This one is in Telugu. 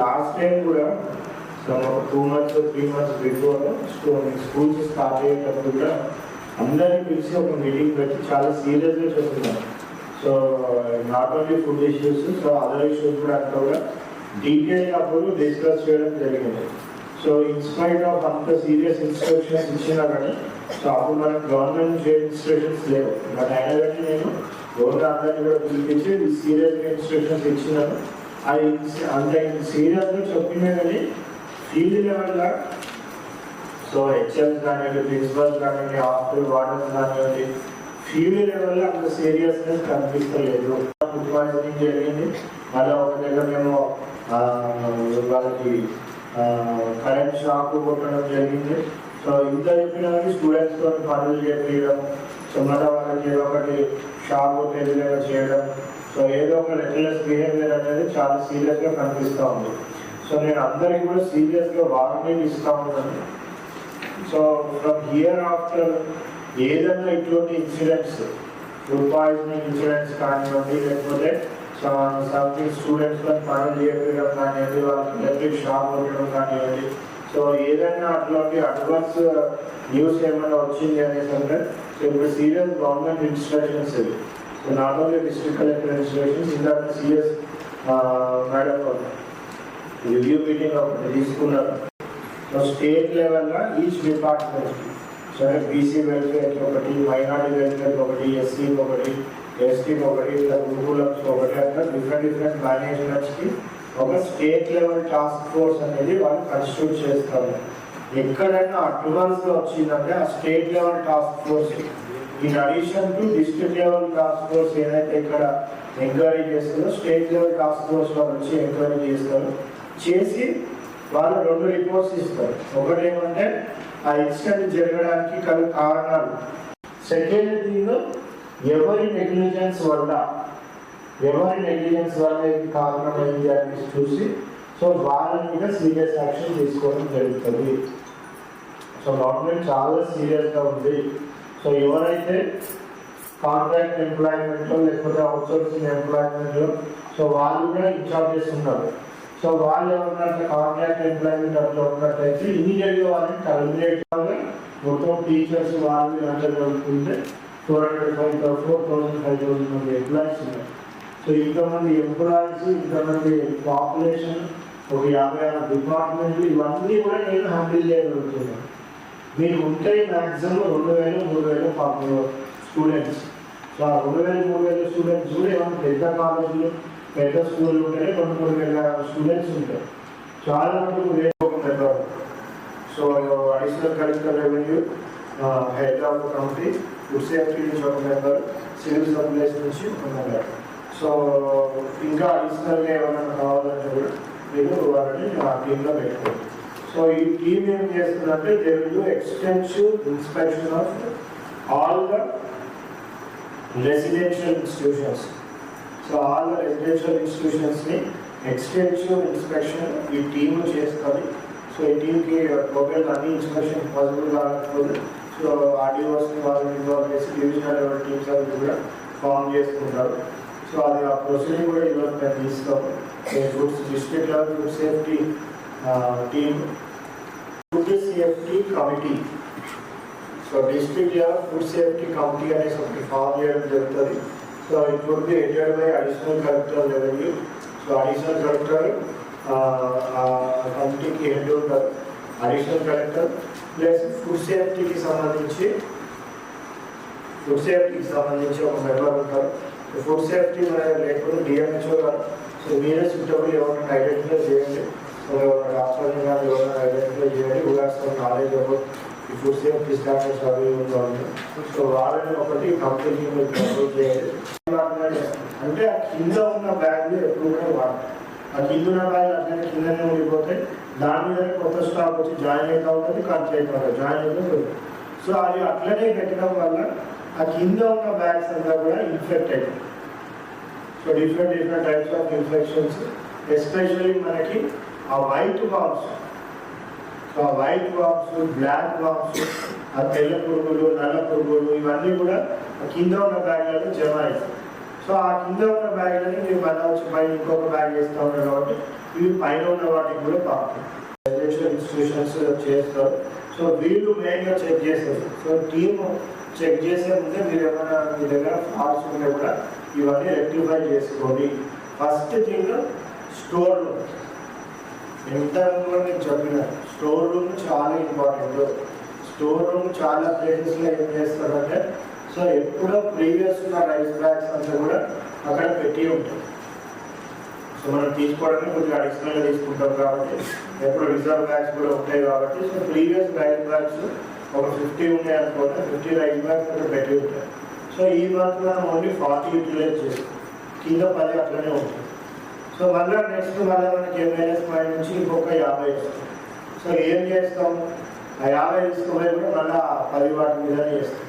లాస్ట్ టైం కూడా two months three months before schools start అయ్యేటప్పుడు కూడా అందరినీ పిలిచి ఒక మీటింగ్ పెట్టి చాలా సీరియస్గా చెప్తున్నారు. So not only food issues so other issues కూడా అక్కడ కూడా డీటెయిల్ అప్పుడు డిస్కస్ చేయడం జరిగింది. సో ఇన్స్పైట్ ఆఫ్ అంత సీరియస్ ఇన్స్ట్రక్షన్స్ ఇచ్చినా కానీ సో అప్పుడు మనకు గవర్నమెంట్ ఇన్స్ట్రక్షన్స్ లేవు. బట్ అయినా కానీ నేను గవర్నమెంట్ అందరినీ కూడా పిలిపించి సీరియస్గా ఇన్స్ట్రక్షన్స్ ఇచ్చినాను. అది అంత సీరియస్గా చెప్పినా కానీ ఫీల్డ్ లెవెల్లో సో హెచ్ఎంస్ కానివ్వండి ప్రిన్సిపల్స్ కానివ్వండి హాస్టల్ వార్డెన్స్ కానివ్వండి ఫీల్డ్ లెవెల్లో అంత సీరియస్నెస్ కనిపిస్తలేదు. ఫుడ్ పాయిజనింగ్ జరిగింది. మళ్ళీ ఒక దగ్గర మేము వాళ్ళకి కరెంట్ షాక్ కొట్టడం జరిగింది. సో ఇంత చెప్పినా కానీ స్టూడెంట్స్తో పనులు చేయడం సో మళ్ళీ వాళ్ళకి ఒకటి షాప్ కొట్టేది లేదా చేయడం. సో ఏదో ఒక రెగ్యులర్స్ బిహేవియర్ అనేది చాలా సీరియస్గా కనిపిస్తూ ఉంది. సో నేను అందరికీ కూడా సీరియస్గా వార్నింగ్ ఇస్తూ ఉన్నాను. సో ఫ్రమ్ హియర్ ఆఫ్టర్ ఏదైనా ఇటువంటి ఇన్సిడెంట్స్ ఫుడ్ పాయిజనింగ్ ఇన్సిడెంట్స్ కానివ్వండి లేకపోతే సంథింగ్ స్టూడెంట్స్ పనులు చేయడం కానివ్వండి వాళ్ళకి ఎలక్ట్రిక్ షాప్ కొట్టడం కానివ్వండి సో ఏదైనా అట్లాంటి అడ్వాన్స్ న్యూస్ ఏమైనా వచ్చింది అనేసి అంటే సో ఇప్పుడు సీరియస్ గవర్నమెంట్ ఇన్స్ట్రక్షన్స్ ఇవి so not only district collector instructions ఇందాక సిఎస్ మేడం రివ్యూ మీటింగ్ ఒకటి తీసుకున్నారు. సో స్టేట్ లెవెల్లో each department so BC welfare ఒకటి మైనారిటీ వెల్ఫేర్ ఒకటి ఎస్సీ ఒకటి ఎస్టీ ఒకటి ఇట్లా గురుకులమ్స్ ఒకటి అట్లా డిఫరెంట్ డిఫరెంట్ మేనేజ్మెంట్స్కి ఒక స్టేట్ లెవెల్ టాస్క్ ఫోర్స్ అనేది వాళ్ళు కన్స్టిట్యూట్ చేస్తారు. ఎక్కడైనా అడ్వాన్స్గా వచ్చిందంటే ఆ state level task force. In addition to district level task force ఏదైతే ఇక్కడ ఎంక్వైరీ చేస్తుందో స్టేట్ లెవెల్ టాస్క్ ఫోర్స్ వాళ్ళు వచ్చి ఎంక్వైరీ చేస్తారు. చేసి వాళ్ళు రెండు రిపోర్ట్స్ ఇస్తారు. ఒకటి ఏమంటే ఆ ఇన్సిడెంట్ జరగడానికి గల కారణాలు. సెకండ్ థింగ్ ఎవరి నెగ్లిజెన్స్ వల్ల ఎవరి నెగ్లిజెన్స్ వల్ల ఇది కారణమైంది అని చూసి సో వాళ్ళ మీద సీరియస్ యాక్షన్ తీసుకోవడం జరుగుతుంది. సో గవర్నమెంట్ చాలా సీరియస్గా ఉంది. సో ఎవరైతే కాంట్రాక్ట్ ఎంప్లాయ్మెంట్లో లేకపోతే అవుట్సోర్సింగ్ ఎంప్లాయ్మెంట్లో సో వాళ్ళు కూడా ఇన్ఛార్జెస్ ఉన్నారు సో వాళ్ళు ఎవరన్నా కాంట్రాక్ట్ ఎంప్లాయ్మెంట్ అట్లా ఉన్నట్టయితే ఇమీడియట్గా వాళ్ళని టర్మినేట్ మొత్తం టీచర్స్ వాళ్ళు అందరూ కలుపుకుంటే two hundred five four thousand five thousand మంది ఎంప్లాయీస్ ఉన్నారు. సో ఇంతమంది ఎంప్లాయీస్ ఇంతమంది పాపులేషన్ ఒక యాభై ఆరు డిపార్ట్మెంట్లు ఇవన్నీ కూడా నేను హ్యాండిల్ చేయగలుగుతున్నాను మీరు ఉంటే మ్యాక్సిమం రెండు వేలు మూడు వేలు పాపం స్టూడెంట్స్ సో ఆ రెండు వేలు మూడు వేల స్టూడెంట్స్ కూడా ఏమైనా పెద్ద కాలేజీలు పెద్ద స్కూళ్ళు ఉంటే రెండు మూడు వేల స్టూడెంట్స్ ఉంటారు చాలా మటుకు వేరే ఒక member so additional collector revenue head of committee food safety నుంచి ఒక మెంబర్ సివిల్ సప్లైస్ నుంచి ఒక మెంబర్ సో ఇంకా అడిషనల్గా ఏమైనా కావాలంటే కూడా మీరు వాళ్ళని ఆ టీంలో పెట్టుకోండి సో ఈ టీం ఏం చేస్తుందంటే they will do extensive inspection of all the residential institutions. So all the residential ఇన్స్టిట్యూషన్స్ని extensive inspection ఈ టీమ్ చేస్తుంది. సో ఈ టీంకి టోటల్ అన్ని ఇన్స్పెక్షన్ పాసిబుల్ కాకపోతే సో ఆర్డీఓస్ని వాళ్ళని ఇన్వాల్వ్ చేసి డివిజనల్ లెవెల్ టీమ్స్ అవి కూడా ఫామ్ చేసుకుంటారు. సో అది ఆ ప్రొసీడింగ్ కూడా ఈరోజు మేము తీస్తాము food district level food safety team food safety committee so district level food safety committee అనేసి ఒకటి ఫామ్ చేయడం జరుగుతుంది so it would be headed by additional collector revenue so additional collector కమిటీకి హెడ్ ఉంటారు అడిషనల్ కలెక్టర్ ప్లస్ ఫుడ్ సేఫ్టీకి సంబంధించి ఫుడ్ సేఫ్టీకి సంబంధించి ఒక మెంబర్ ఉంటారు ఫుడ్ సేఫ్టీ మన లేకపోతే డిఎంహెచ్ఓ గారు సో మీరే సుటబుల్ ఎవరైనా ఐడెంటిఫై చేయండి సో ఎవరైనా డాక్టర్ కానీ ఎవరైనా ఐడెంటిఫై చేయండి ఉదాహరణ నాలెడ్జ్ అబౌట్ ఈ ఫుడ్ సేఫ్టీ స్టాండర్డ్స్ అవి ఉంటాయి సో వాళ్ళని ఒకటి కంపెనీ మీరు కంట్రోల్ చేయాలి అంటే ఆ కింద ఉన్న బ్యాగ్లు ఎప్పుడు కూడా వాడాలి ఆ కింద ఉన్న బ్యాగ్ అట్లనే కిందనే ఉండిపోతే దాని మీద కొత్త స్టాక్ వచ్చి జాయిన్ అవుతా ఉంటుంది ఖర్చు అవుతా ఉంటుంది జాయిన్ అవుతూ ఉంటుంది సో అది అట్లనే పెట్టడం వల్ల ఆ కింద ఉన్న బ్యాగ్స్ అంతా కూడా ఇన్ఫెక్ట్ అవుతాయి so different different types of infections especially మనకి ఆ వైట్ బాంబ్స్ సో ఆ వైట్ బాంబ్స్ బ్లాక్ బాంబ్స్ ఆ తెల్ల పురుగులు నల్ల పురుగులు ఇవన్నీ కూడా ఆ కింద ఉన్న బ్యాగ్లలో జమ అవుతాయి. సో ఆ కింద ఉన్న బ్యాగ్లని మీరు మళ్ళీ వచ్చి పైన ఇంకొక బ్యాగ్ వేస్తూ ఉంటారు కాబట్టి ఇవి పైన ఉన్న వాటికి కూడా పంపుతాం ఇన్స్టిట్యూషన్స్ చేస్తారు. సో వీళ్ళు మెయిన్గా చెక్ చేస్తారు. సో టీమ్ చెక్ చేసే ముందే మీరు ఏమైనా మీ దగ్గర ఫాల్స్ ఉంటే కూడా ఇవన్నీ రెక్టిఫై చేసుకోండి. ఫస్ట్ థింగ్ స్టోర్ రూమ్ ఎంత నేను చెప్పిన. స్టోర్ రూమ్ చాలా ఇంపార్టెంట్ స్టోర్ రూమ్ చాలా ప్లేసెస్లో ఏం చేస్తారంటే సో ఎప్పుడో ప్రీవియస్ ఉన్న రైస్ బ్యాగ్స్ అంతా కూడా అక్కడ పెట్టి ఉంటాయి సో మనం తీసుకోవడానికి కొంచెం అడిషనల్గా తీసుకుంటాం కాబట్టి ఎప్పుడు రిజర్వ్ బ్యాగ్స్ కూడా ఉంటాయి కాబట్టి సో ప్రీవియస్ రైస్ బ్యాగ్స్ ఒక ఫిఫ్టీ ఉన్నాయి అనుకోండి ఫిఫ్టీ రైస్ బ్యాగ్స్ బెటర్ ఉంటాయి. సో ఈ మంత్ మనం ఓన్లీ ఫార్టీ యూటిలైజ్ చేస్తాం కింద పది అట్లనే ఉంటుంది. సో మళ్ళీ నెక్స్ట్ మళ్ళీ మనకి ఎంఐఎస్ పాయింట్ నుంచి ఇంకొక యాభై ఇస్తాం సో ఏం చేస్తాం? ఆ యాభై తీసుకుపోయి కూడా మళ్ళీ ఆ పది వాటి మీదనే చేస్తాం.